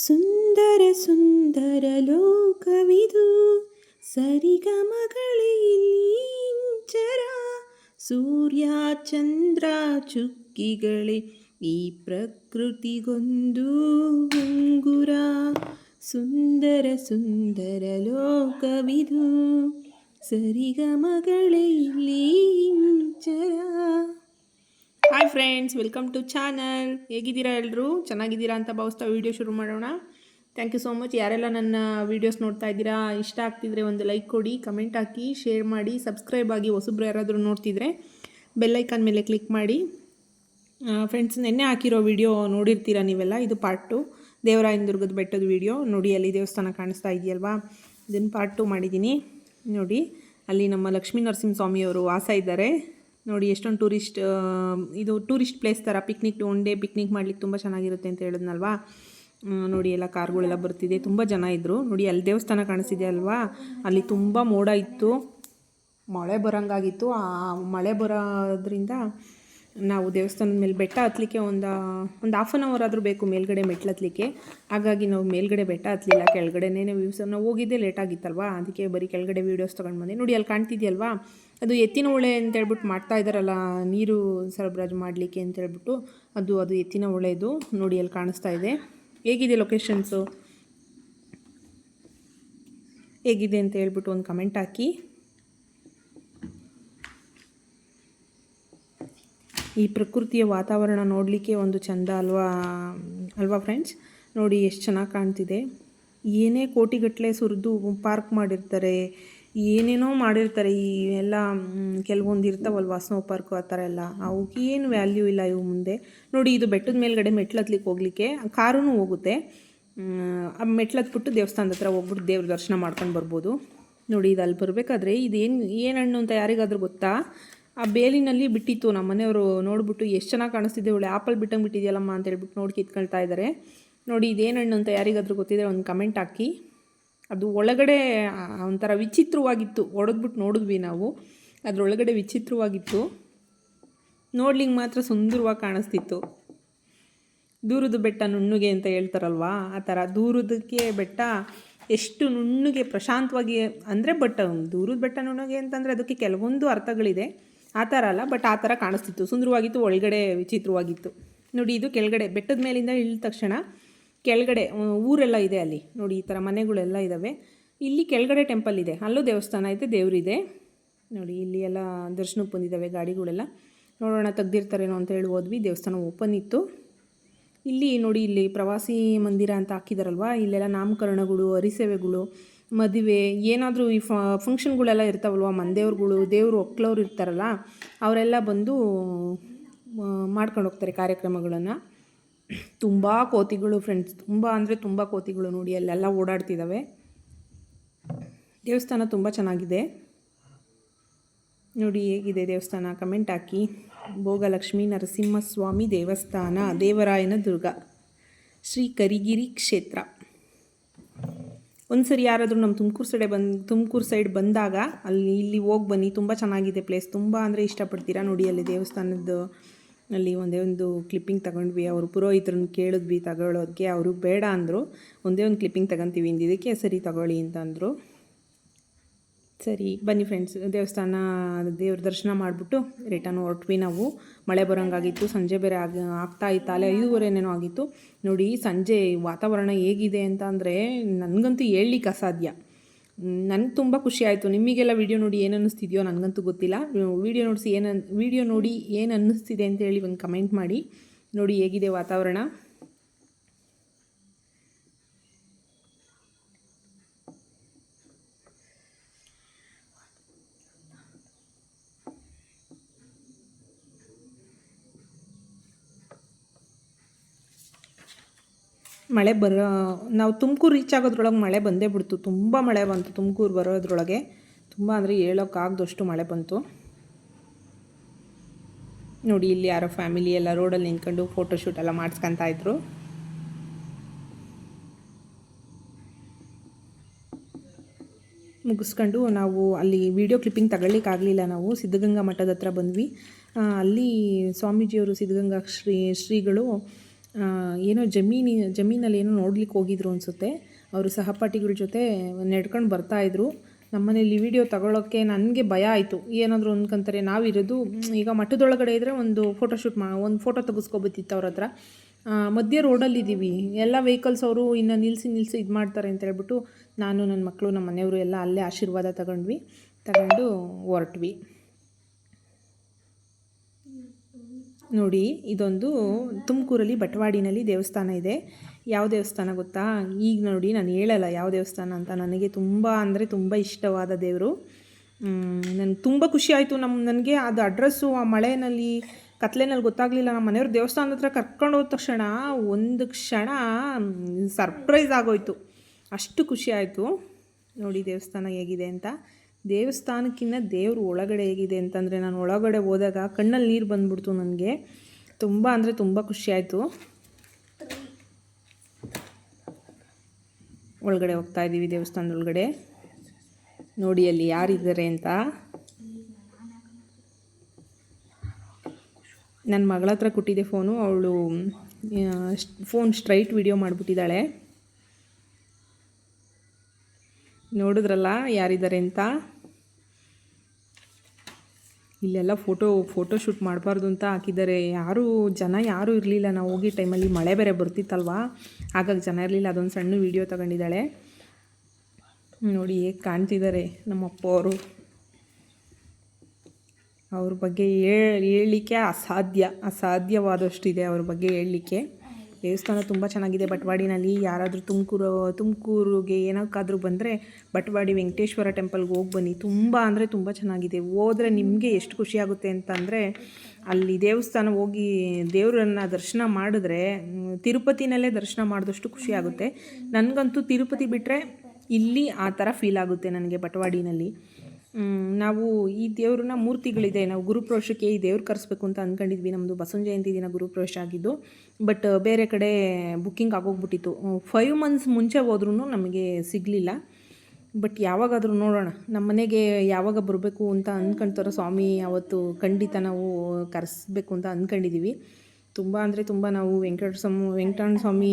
ಸುಂದರ ಸುಂದರ ಲೋಕವಿದು ಸರಿಗಮಗಳೇ ಇಲ್ಲಿ ಇಂಚರ ಸೂರ್ಯ ಚಂದ್ರ ಚುಕ್ಕಿಗಳೇ ಈ ಪ್ರಕೃತಿಗೊಂದು ಉಂಗುರ ಸುಂದರ ಸುಂದರ ಲೋಕವಿದು ಸರಿಗಮಗಳೇ ಇಲ್ಲಿ Inchara hi friends welcome to channel ಹೇಗಿದ್ದೀರಾ ಎಲ್ಲರೂ ಚೆನ್ನಾಗಿದ್ದೀರಾ ಅಂತ ಭಾವಿಸ್ತಾ ವೀಡಿಯೋ ಶುರು ಮಾಡೋಣ. ಥ್ಯಾಂಕ್ ಯು ಸೋ ಮಚ್ ಯಾರೆಲ್ಲ ನನ್ನ ವೀಡಿಯೋಸ್ ನೋಡ್ತಾ ಇದ್ದೀರಾ, ಇಷ್ಟ ಆಗ್ತಿದ್ರೆ ಒಂದು ಲೈಕ್ ಕೊಡಿ ಕಮೆಂಟ್ ಹಾಕಿ ಶೇರ್ ಮಾಡಿ ಸಬ್ಸ್ಕ್ರೈಬ್ ಆಗಿ ಹೊಸಬ್ರು ಯಾರಾದರೂ ನೋಡ್ತಿದ್ರೆ ಬೆಲ್ಲೈಕಾನ್ ಮೇಲೆ ಕ್ಲಿಕ್ ಮಾಡಿ. ಫ್ರೆಂಡ್ಸ್ ನೆನ್ನೆ ಹಾಕಿರೋ ವಿಡಿಯೋ ನೋಡಿರ್ತೀರಾ ನೀವೆಲ್ಲ? ಇದು ಪಾರ್ಟ್ ಟು ದೇವರಾಯನ ದುರ್ಗದ ಬೆಟ್ಟದ ವಿಡಿಯೋ ನೋಡಿ, ಅಲ್ಲಿ ದೇವಸ್ಥಾನ ಕಾಣಿಸ್ತಾ ಇದೆಯಲ್ವಾ? ಇದನ್ನು ಪಾರ್ಟ್ ಟು ಮಾಡಿದ್ದೀನಿ. ನೋಡಿ, ಅಲ್ಲಿ ನಮ್ಮ ಲಕ್ಷ್ಮೀ ನರಸಿಂಹಸ್ವಾಮಿಯವರು ವಾಸ ಇದ್ದಾರೆ. ನೋಡಿ, ಎಷ್ಟೊಂದು ಟೂರಿಸ್ಟ್ ಇದು ಟೂರಿಸ್ಟ್ ಪ್ಲೇಸ್ ಥರ ಪಿಕ್ನಿಕ್ ಒನ್ ಡೇ ಪಿಕ್ನಿಕ್ ಮಾಡ್ಲಿಕ್ಕೆ ತುಂಬ ಚೆನ್ನಾಗಿರುತ್ತೆ ಅಂತ ಹೇಳಿದ್ನಲ್ವಾ? ನೋಡಿ, ಎಲ್ಲ ಕಾರ್ಗಳೆಲ್ಲ ಬರ್ತಿದೆ. ತುಂಬ ಜನ ಇದ್ದರು ನೋಡಿ, ಅಲ್ಲಿ ದೇವಸ್ಥಾನ ಕಾಣಿಸಿದೆ ಅಲ್ವಾ? ಅಲ್ಲಿ ತುಂಬ ಮೋಡ ಇತ್ತು. ಮಳೆ ಬರೋಂಗಾಗಿತ್ತು. ಆ ಮಳೆ ಬರೋದ್ರಿಂದ ನಾವು ದೇವಸ್ಥಾನದ ಮೇಲೆ ಬೆಟ್ಟ ಹತ್ತಲಿಕ್ಕೆ ಒಂದು ಒಂದು ಹಾಫ್ ಆನ್ ಅವರ್ ಆದರೂ ಬೇಕು ಮೇಲ್ಗಡೆ ಮೆಟ್ಲು ಹತ್ತಲಿಕ್ಕೆ ಹಾಗಾಗಿ ನಾವು ಮೇಲ್ಗಡೆ ಬೆಟ್ಟ ಹತ್ತಲಿಲ್ಲ ಕೆಳಗಡೆನೇ ವ್ಯೂಸ್ ನಾವು ಹೋಗಿದ್ದೇ ಲೇಟ್ ಆಗಿತ್ತಲ್ವಾ? ಅದಕ್ಕೆ ಬರೀ ಕೆಳಗಡೆ ವೀಡಿಯೋಸ್ ತೊಗೊಂಡು ಬಂದೆ. ನೋಡಿ, ಅಲ್ಲಿ ಕಾಣ್ತಿದೆಯಲ್ವಾ? ಅದು ಎತ್ತಿನ ಹೊಳೆ ಅಂತ ಹೇಳ್ಬಿಟ್ಟು ಮಾಡ್ತಾ ಇದ್ದಾರಲ್ಲ, ನೀರು ಸರಬರಾಜು ಮಾಡಲಿಕ್ಕೆ ಅಂತ ಹೇಳ್ಬಿಟ್ಟು, ಅದು ಅದು ಎತ್ತಿನ ಹೊಳೆದು ನೋಡಿ ಅಲ್ಲಿ ಕಾಣಿಸ್ತಾ ಇದೆ. ಹೇಗಿದೆ ಲೊಕೇಶನ್ಸು ಹೇಗಿದೆ ಅಂತ ಹೇಳ್ಬಿಟ್ಟು ಒಂದು ಕಮೆಂಟ್ ಹಾಕಿ. ಈ ಪ್ರಕೃತಿಯ ವಾತಾವರಣ ನೋಡಲಿಕ್ಕೆ ಒಂದು ಚಂದ ಅಲ್ವಾ ಅಲ್ವಾ ಫ್ರೆಂಡ್ಸ್ ನೋಡಿ, ಎಷ್ಟು ಚೆನ್ನಾಗಿ ಕಾಣ್ತಿದೆ. ಏನೇ ಕೋಟಿಗಟ್ಟಲೆ ಸುರಿದು ಪಾರ್ಕ್ ಮಾಡಿರ್ತಾರೆ ಏನೇನೋ ಮಾಡಿರ್ತಾರೆ, ಈ ಎಲ್ಲ ಕೆಲವೊಂದು ಇರ್ತಾವಲ್ವ ಸ್ನೋ ಪಾರ್ಕು ಆ ಥರ ಎಲ್ಲ ಅವಕ್ಕೆ ಏನು ವ್ಯಾಲ್ಯೂ ಇಲ್ಲ ಇವು ಮುಂದೆ. ನೋಡಿ, ಇದು ಬೆಟ್ಟದ ಮೇಲ್ಗಡೆ ಮೆಟ್ಲು ಹತ್ಲಿಕ್ಕೆ ಹೋಗ್ಲಿಕ್ಕೆ ಕಾರೂ ಹೋಗುತ್ತೆ. ಆ ಮೆಟ್ಲು ಹತ್ಬಿಟ್ಟು ದೇವಸ್ಥಾನದ ಹತ್ರ ಹೋಗ್ಬಿಟ್ಟು ದೇವ್ರ ದರ್ಶನ ಮಾಡ್ಕೊಂಡು ಬರ್ಬೋದು. ನೋಡಿ, ಇದು ಅಲ್ಲಿ ಬರಬೇಕಾದ್ರೆ ಇದೇನು ಏನು ಹಣ್ಣು ಅಂತ ಯಾರಿಗಾದ್ರೂ ಗೊತ್ತಾ? ಆ ಬೇಲಿನಲ್ಲಿ ಬಿಟ್ಟಿತ್ತು ನಮ್ಮ ಮನೆಯವರು ನೋಡ್ಬಿಟ್ಟು ಎಷ್ಟು ಚೆನ್ನಾಗಿ ಕಾಣಿಸ್ತಿದೆ, ಒಳ್ಳೆ ಆ್ಯಪಲ್ ಬಿಟ್ಟಂಗೆ ಬಿಟ್ಟಿದೆಯಲ್ಲಮ್ಮ ಅಂತ ಹೇಳ್ಬಿಟ್ಟು ನೋಡಿ ಕಿತ್ಕೊಳ್ತಾ ಇದ್ದಾರೆ ನೋಡಿ, ಇದೇನು ಹಣ್ಣು ಅಂತ ಯಾರಿಗಾದ್ರೂ ಗೊತ್ತಿದ್ರೆ ಒಂದು ಕಮೆಂಟ್ ಹಾಕಿ. ಅದು ಒಳಗಡೆ ಒಂಥರ ವಿಚಿತ್ರವಾಗಿತ್ತು. ಒಡೆದ್ಬಿಟ್ಟು ನೋಡಿದ್ವಿ ನಾವು. ಅದರೊಳಗಡೆ ವಿಚಿತ್ರವಾಗಿತ್ತು. ನೋಡ್ಲಿಂಗ್ ಮಾತ್ರ ಸುಂದರವಾಗಿ ಕಾಣಿಸ್ತಿತ್ತು. ದೂರದ ಬೆಟ್ಟ ನುಣ್ಣಗೆ ಅಂತ ಹೇಳ್ತಾರಲ್ವಾ? ಆ ಥರ ದೂರದಕ್ಕೆ ಬೆಟ್ಟ ಎಷ್ಟು ನುಣ್ಣಗೆ, ಪ್ರಶಾಂತವಾಗಿ, ಅಂದರೆ ಬಟ್ ದೂರದ ಬೆಟ್ಟ ನುಣ್ಣಗೆ ಅಂತಂದರೆ ಅದಕ್ಕೆ ಕೆಲವೊಂದು ಅರ್ಥಗಳಿದೆ. ಆ ಥರ ಅಲ್ಲ, ಬಟ್ ಆ ಥರ ಕಾಣಿಸ್ತಿತ್ತು. ಸುಂದರವಾಗಿತ್ತು, ಒಳಗಡೆ ವಿಚಿತ್ರವಾಗಿತ್ತು. ನೋಡಿ, ಇದು ಕೆಳಗಡೆ ಬೆಟ್ಟದ ಮೇಲಿಂದ ಇಳಿದ ತಕ್ಷಣ ಕೆಳಗಡೆ ಊರೆಲ್ಲ ಇದೆ ಅಲ್ಲಿ. ನೋಡಿ, ಈ ಥರ ಮನೆಗಳೆಲ್ಲ ಇದ್ದಾವೆ ಇಲ್ಲಿ ಕೆಳಗಡೆ ಟೆಂಪಲ್ ಇದೆ. ಅಲ್ಲೂ ದೇವಸ್ಥಾನ ಐತೆ ದೇವರಿದೆ. ನೋಡಿ, ಇಲ್ಲಿ ಎಲ್ಲ ದರ್ಶನಕ್ಕೆ ಬಂದಿದ್ದಾವೆ ಗಾಡಿಗಳೆಲ್ಲ. ನೋಡೋಣ ತೆಗ್ದಿರ್ತಾರೇನೋ ಅಂತ ಹೇಳಿ ಹೋದ್ವಿ. ದೇವಸ್ಥಾನ ಓಪನ್ ಇತ್ತು. ಇಲ್ಲಿ ನೋಡಿ, ಇಲ್ಲಿ ಪ್ರವಾಸಿ ಮಂದಿರ ಅಂತ ಹಾಕಿದಾರಲ್ವ? ಇಲ್ಲೆಲ್ಲ ನಾಮಕರಣಗಳು, ಹರಿಸೇವೆಗಳು, ಮದುವೆ, ಏನಾದರೂ ಈ ಫಂಕ್ಷನ್ಗಳೆಲ್ಲ ಇರ್ತಾವಲ್ವ? ಮಂದೇವ್ರುಗಳು ದೇವರು ಒಕ್ಲವ್ರು ಇರ್ತಾರಲ್ಲ, ಅವರೆಲ್ಲ ಬಂದು ಮಾಡ್ಕೊಂಡು ಹೋಗ್ತಾರೆ ಕಾರ್ಯಕ್ರಮಗಳನ್ನು. ತುಂಬ ಕೋತಿಗಳು ಫ್ರೆಂಡ್ಸ್ ತುಂಬ ಅಂದರೆ ತುಂಬ ಕೋತಿಗಳು ನೋಡಿ, ಅಲ್ಲೆಲ್ಲ ಓಡಾಡ್ತಿದ್ದಾವೆ ದೇವಸ್ಥಾನ ತುಂಬ ಚೆನ್ನಾಗಿದೆ. ನೋಡಿ ಹೇಗಿದೆ ದೇವಸ್ಥಾನ ಕಮೆಂಟ್ ಹಾಕಿ. ಭೋಗಲಕ್ಷ್ಮೀ ನರಸಿಂಹಸ್ವಾಮಿ ದೇವಸ್ಥಾನ, ದೇವರಾಯನ ದುರ್ಗ, ಶ್ರೀ ಕರಿಗಿರಿ ಕ್ಷೇತ್ರ. ಒಂದು ಸರಿ ಯಾರಾದರೂ ನಮ್ಮ ತುಮಕೂರು ಸೈಡೆ ಬಂದು, ತುಮಕೂರು ಸೈಡ್ ಬಂದಾಗ ಅಲ್ಲಿ, ಇಲ್ಲಿ ಹೋಗಿ ಬನ್ನಿ, ತುಂಬ ಚೆನ್ನಾಗಿದೆ ಪ್ಲೇಸ್ ತುಂಬ ಅಂದರೆ ಇಷ್ಟಪಡ್ತೀರಾ ನೋಡಿ ಅಲ್ಲಿ ದೇವಸ್ಥಾನದ್ದು. ಅಲ್ಲಿ ಒಂದೇ ಒಂದು ಕ್ಲಿಪ್ಪಿಂಗ್ ತಗೊಂಡ್ವಿ. ಅವರು ಪುರೋಹಿತರನ್ನ ಕೇಳಿದ್ವಿ ತಗೊಳ್ಳೋದಕ್ಕೆ ಅವರು ಬೇಡ ಅಂದರು. ಒಂದೇ ಒಂದು ಕ್ಲಿಪ್ಪಿಂಗ್ ತಗೊಂತೀವಿ ಇಂದಿದ್ದಕ್ಕೆ ಸರಿ ತಗೊಳ್ಳಿ ಅಂತ ಅಂದರು. ಸರಿ, ಬನ್ನಿ ಫ್ರೆಂಡ್ಸ್ ದೇವಸ್ಥಾನ, ದೇವ್ರ ದರ್ಶನ ಮಾಡಿಬಿಟ್ಟು ರಿಟರ್ನ್ ಹೊರಟ್ವಿ ನಾವು. ಮಳೆ ಬರೋಂಗಾಗಿತ್ತು, ಸಂಜೆ ಬೇರೆ ಆಗ, ಆಗ್ತಾ ಇತ್ತು. ಅಲ್ಲೇ ಐದೂವರೆನೇನೋ ಆಗಿತ್ತು. ನೋಡಿ, ಸಂಜೆ ವಾತಾವರಣ ಹೇಗಿದೆ ಅಂತ ಅಂದರೆ ನನಗಂತೂ ಹೇಳಲಿಕ್ಕೆ ಅಸಾಧ್ಯ. ನನಗೆ ತುಂಬ ಖುಷಿ ಆಯಿತು. ನಿಮಗೆಲ್ಲ ವಿಡಿಯೋ ನೋಡಿ ಏನು ಅನ್ನಿಸ್ತಿದೆಯೋ ನನಗಂತೂ ಗೊತ್ತಿಲ್ಲ. ವಿಡಿಯೋ ನೋಡಿಸಿ ಏನು ವಿಡಿಯೋ ನೋಡಿ ಏನು ಅನ್ನಿಸ್ತಿದೆ ಅಂತ ಹೇಳಿ ಒಂದು ಕಮೆಂಟ್ ಮಾಡಿ. ನೋಡಿ ಹೇಗಿದೆ ವಾತಾವರಣ. ಮಳೆ ಬರೋ, ನಾವು ತುಮಕೂರು ರೀಚ್ ಆಗೋದ್ರೊಳಗೆ ಮಳೆ ಬಂದೇ ಬಿಡ್ತು. ತುಂಬ ಮಳೆ ಬಂತು ತುಮಕೂರು ಬರೋದ್ರೊಳಗೆ. ತುಂಬ ಅಂದರೆ ಹೇಳೋಕ್ಕಾಗ್ದಷ್ಟು ಮಳೆ ಬಂತು. ನೋಡಿ, ಇಲ್ಲಿ ಯಾರೋ ಫ್ಯಾಮಿಲಿ ಎಲ್ಲ ರೋಡಲ್ಲಿ ನಿಂತ್ಕೊಂಡು ಫೋಟೋಶೂಟ್ ಎಲ್ಲ ಮಾಡಿಸ್ಕೊತಾ ಇದ್ರು. ಮುಗಿಸ್ಕೊಂಡು ನಾವು ಅಲ್ಲಿ ವಿಡಿಯೋ ಕ್ಲಿಪ್ಪಿಂಗ್ ತಗೊಳ್ಳಿಕ್ಕಾಗಲಿಲ್ಲ ನಾವು. ಸಿದ್ಧಗಂಗಾ ಮಠದ ಹತ್ರ ಬಂದ್ವಿ. ಅಲ್ಲಿ ಸ್ವಾಮೀಜಿಯವರು ಸಿದ್ಧಗಂಗಾ ಶ್ರೀ, ಶ್ರೀಗಳು ಏನೋ ಜಮೀನಿ, ಜಮೀನಲ್ಲಿ ಏನೋ ನೋಡ್ಲಿಕ್ಕೆ ಹೋಗಿದ್ರು ಅನಿಸುತ್ತೆ. ಅವರು ಸಹಪಾಠಿಗಳ ಜೊತೆ ನಡ್ಕೊಂಡು ಬರ್ತಾಯಿದ್ರು ನಮ್ಮನೇಲಿ ವಿಡಿಯೋ ತಗೊಳ್ಳೋಕ್ಕೆ ನನಗೆ ಭಯ ಆಯಿತು. ಏನಾದರೂ ಅಂದ್ಕೊಂತಾರೆ ನಾವಿರೋದು ಈಗ ಮಠದೊಳಗಡೆ ಇದ್ದರೆ ಒಂದು ಫೋಟೋಶೂಟ್ ಮಾ, ಒಂದು ಫೋಟೋ ತೆಗೆಸ್ಕೊಬತ್ತಿತ್ತು ಅವ್ರ ಹತ್ರ. ಮಧ್ಯ ರೋಡಲ್ಲಿದ್ದೀವಿ ಎಲ್ಲ ವೆಹಿಕಲ್ಸ್ ಅವರು ಇನ್ನು ನಿಲ್ಲಿಸಿ ನಿಲ್ಲಿಸಿ ಇದು ಮಾಡ್ತಾರೆ ಅಂತ ಹೇಳ್ಬಿಟ್ಟು ನಾನು ನನ್ನ ಮಕ್ಕಳು ನಮ್ಮ ಮನೆಯವರು ಎಲ್ಲ ಅಲ್ಲೇ ಆಶೀರ್ವಾದ ತಗೊಂಡ್ವಿ. ತಗೊಂಡು ಹೊರಟ್ವಿ. ನೋಡಿ, ಇದೊಂದು ತುಮಕೂರಲ್ಲಿ ಬಟವಾಡಿನಲ್ಲಿ ದೇವಸ್ಥಾನ ಇದೆ. ಯಾವ ದೇವಸ್ಥಾನ ಗೊತ್ತಾ? ಈಗ ನೋಡಿ, ನಾನು ಹೇಳಲ್ಲ ಯಾವ ದೇವಸ್ಥಾನ ಅಂತ. ನನಗೆ ತುಂಬ ಅಂದರೆ ತುಂಬ ಇಷ್ಟವಾದ ದೇವರು. ನನಗೆ ತುಂಬ ಖುಷಿ ಆಯಿತು. ನಮ್ಮ ನನಗೆ ಅದು ಅಡ್ರೆಸ್ಸು, ಆ ಮಳೆಯಲ್ಲಿ ಕತ್ಲೆನಲ್ಲಿ ಗೊತ್ತಾಗಲಿಲ್ಲ. ನಮ್ಮ ಮನೆಯವ್ರ ದೇವಸ್ಥಾನದ ಹತ್ರ ಕರ್ಕೊಂಡು ಹೋದ ತಕ್ಷಣ ಒಂದು ಕ್ಷಣ ಸರ್ಪ್ರೈಸ್ ಆಗೋಯ್ತು. ಅಷ್ಟು ಖುಷಿ ಆಯಿತು. ನೋಡಿ, ದೇವಸ್ಥಾನ ಹೇಗಿದೆ ಅಂತ. ದೇವಸ್ಥಾನಕ್ಕಿಂತ ದೇವರು ಒಳಗಡೆ ಹೇಗಿದೆ ಅಂತಂದರೆ ನಾನು ಒಳಗಡೆ ಹೋದಾಗ ಕಣ್ಣಲ್ಲಿ ನೀರು ಬಂದ್ಬಿಡ್ತು ನನಗೆ. ತುಂಬ ಅಂದರೆ ತುಂಬ ಖುಷಿ ಆಯಿತು. ಒಳಗಡೆ ಹೋಗ್ತಾ ಇದ್ದೀವಿ ದೇವಸ್ಥಾನದ ಒಳಗಡೆ. ನೋಡಿ ಅಲ್ಲಿ ಯಾರಿದ್ದಾರೆ ಅಂತ. ನನ್ನ ಮಗಳ ಹತ್ರ ಕೊಟ್ಟಿದ್ದೆ ಫೋನು. ಅವಳು ಫೋನ್ ಸ್ಟ್ರೈಟ್ ವಿಡಿಯೋ ಮಾಡಿಬಿಟ್ಟಿದ್ದಾಳೆ. ನೋಡಿದ್ರಲ್ಲ ಯಾರಿದ್ದಾರೆ ಅಂತ. ಇಲ್ಲೆಲ್ಲ ಫೋಟೋ ಫೋಟೋ ಶೂಟ್ ಮಾಡಬಾರ್ದು ಅಂತ ಹಾಕಿದ್ದಾರೆ. ಯಾರೂ, ಜನ ಯಾರೂ ಇರಲಿಲ್ಲ. ನಾವು ಹೋಗಿ ಟೈಮಲ್ಲಿ ಮಳೆ ಬೇರೆ ಬರ್ತಿತ್ತಲ್ವಾ? ಹಾಗಾಗಿ ಜನ ಇರಲಿಲ್ಲ. ಅದೊಂದು ಸಣ್ಣ ವೀಡಿಯೋ ತಗೊಂಡಿದ್ದಾಳೆ. ನೋಡಿ ಹೇಗೆ ಕಾಣ್ತಿದ್ದಾರೆ ನಮ್ಮ ಅಪ್ಪ ಅವರು. ಅವ್ರ ಬಗ್ಗೆ ಹೇಳ್, ಹೇಳಲಿಕ್ಕೆ ಅಸಾಧ್ಯ, ಅಸಾಧ್ಯವಾದಷ್ಟಿದೆ ಅವ್ರ ಬಗ್ಗೆ ಹೇಳಲಿಕ್ಕೆ. ದೇವಸ್ಥಾನ ತುಂಬ ಚೆನ್ನಾಗಿದೆ. ಬಟವಾಡಿನಲ್ಲಿ ಯಾರಾದರೂ ತುಮಕೂರು, ತುಮಕೂರಿಗೆ ಏನಕ್ಕಾದರೂ ಬಂದರೆ ಬಟವಾಡಿ ವೆಂಕಟೇಶ್ವರ ಟೆಂಪಲ್ಗೆ ಹೋಗಿ ಬನ್ನಿ. ತುಂಬ ಅಂದರೆ ತುಂಬ ಚೆನ್ನಾಗಿದೆ. ಹೋದರೆ ನಿಮಗೆ ಎಷ್ಟು ಖುಷಿಯಾಗುತ್ತೆ ಅಂತಂದರೆ ಅಲ್ಲಿ ದೇವಸ್ಥಾನ ಹೋಗಿ ದೇವರನ್ನ ದರ್ಶನ ಮಾಡಿದ್ರೆ, ತಿರುಪತಿನಲ್ಲೇ ದರ್ಶನ ಮಾಡಿದಷ್ಟು ಖುಷಿ ಆಗುತ್ತೆ. ನನಗಂತೂ ತಿರುಪತಿ ಬಿಟ್ಟರೆ ಇಲ್ಲಿ ಆ ಥರ ಫೀಲ್ ಆಗುತ್ತೆ ನನಗೆ ಬಟವಾಡಿನಲ್ಲಿ. ನಾವು ಈ ದೇವ್ರನ್ನ ಮೂರ್ತಿಗಳಿದೆ, ನಾವು ಗುರುಪ್ರವೇಶಕ್ಕೆ ಈ ದೇವ್ರು ಕರೆಸ್ಬೇಕು ಅಂತ ಅಂದ್ಕೊಂಡಿದ್ವಿ ನಮ್ಮದು ಬಸವನ ಜಯಂತಿ ದಿನ ಗುರುಪ್ರವೇಶ ಆಗಿದ್ದು. ಬಟ್ ಬೇರೆ ಕಡೆ ಬುಕ್ಕಿಂಗ್ ಆಗೋಗ್ಬಿಟ್ಟಿತ್ತು. ಫೈವ್ ಮಂತ್ಸ್ ಮುಂಚೆ ಹೋದ್ರೂ ನಮಗೆ ಸಿಗಲಿಲ್ಲ. ಬಟ್ ಯಾವಾಗಾದರೂ ನೋಡೋಣ. ನಮ್ಮ ಮನೆಗೆ ಯಾವಾಗ ಬರಬೇಕು ಅಂತ ಅಂದ್ಕೊಳ್ತಾರೋ ಸ್ವಾಮಿ. ಅವತ್ತು ಖಂಡಿತ ನಾವು ಕರೆಸ್ಬೇಕು ಅಂತ ಅಂದ್ಕೊಂಡಿದ್ದೀವಿ ತುಂಬ ಅಂದರೆ ತುಂಬ ನಾವು ವೆಂಕಟ ಸ್ವಾಮಿ ವೆಂಕಟರಮಣ ಸ್ವಾಮಿ